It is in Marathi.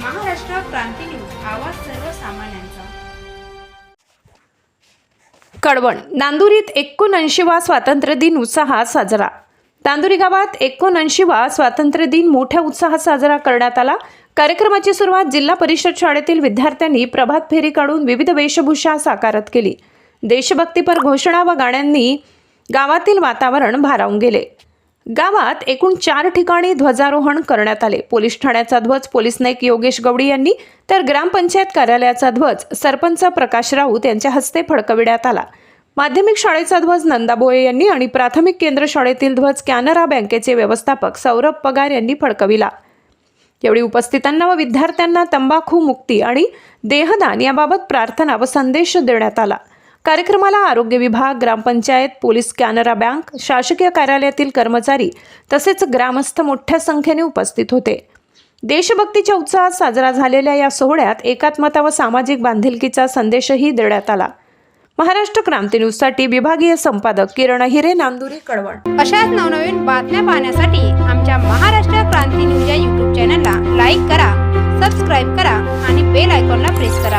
क्रांती न्यूज आवाज सर्वसामान्यांचा. कडवण नांदुरीत एकोणऐंशीवा स्वातंत्र्य दिन उत्साहात साजरा. नांदुरी गावात एकोणऐंशीवा स्वातंत्र्य दिन मोठ्या उत्साहात साजरा करण्यात आला. कार्यक्रमाची सुरुवात जिल्हा परिषद शाळेतील विद्यार्थ्यांनी प्रभात फेरी काढून विविध वेशभूषा साकारत केली. देशभक्तीपर घोषणा व गाण्यांनी गावातील वातावरण भारावून गेले. गावात एकूण चार ठिकाणी ध्वजारोहण करण्यात आले. पोलीस ठाण्याचा ध्वज पोलीस नाईक योगेश गवडी यांनी तर ग्रामपंचायत कार्यालयाचा ध्वज सरपंच प्रकाश राऊत यांच्या हस्ते फडकविण्यात आला. माध्यमिक शाळेचा ध्वज नंदा बोये यांनी आणि प्राथमिक केंद्र शाळेतील ध्वज कॅनरा बँकेचे व्यवस्थापक सौरभ पगार यांनी फडकविला. यावेळी उपस्थितांना व विद्यार्थ्यांना तंबाखू मुक्ती आणि देहदान याबाबत प्रार्थना व संदेश देण्यात आला. कार्यक्रमाला आरोग्य विभाग ग्रामपंचायत पोलीस कॅनरा बँक शासकीय कार्यालयातील कर्मचारी तसेच ग्रामस्थ मोठ्या संख्येने उपस्थित होते. देशभक्तीच्या उत्साहात साजरा झालेल्या या सोहळ्यात एकात्मता व सामाजिक बांधिलकीचा संदेशही देण्यात आला. महाराष्ट्र क्रांती न्यूजसाठी विभागीय संपादक किरण हिरे नांदुरी कळवण. अशाच नवनवीन बातम्या पाहण्यासाठी आमच्या महाराष्ट्र क्रांती न्यूज या यूट्यूब चॅनलला लाईक करा सबस्क्राईब करा आणि बेल आयकॉनला प्रेस करा.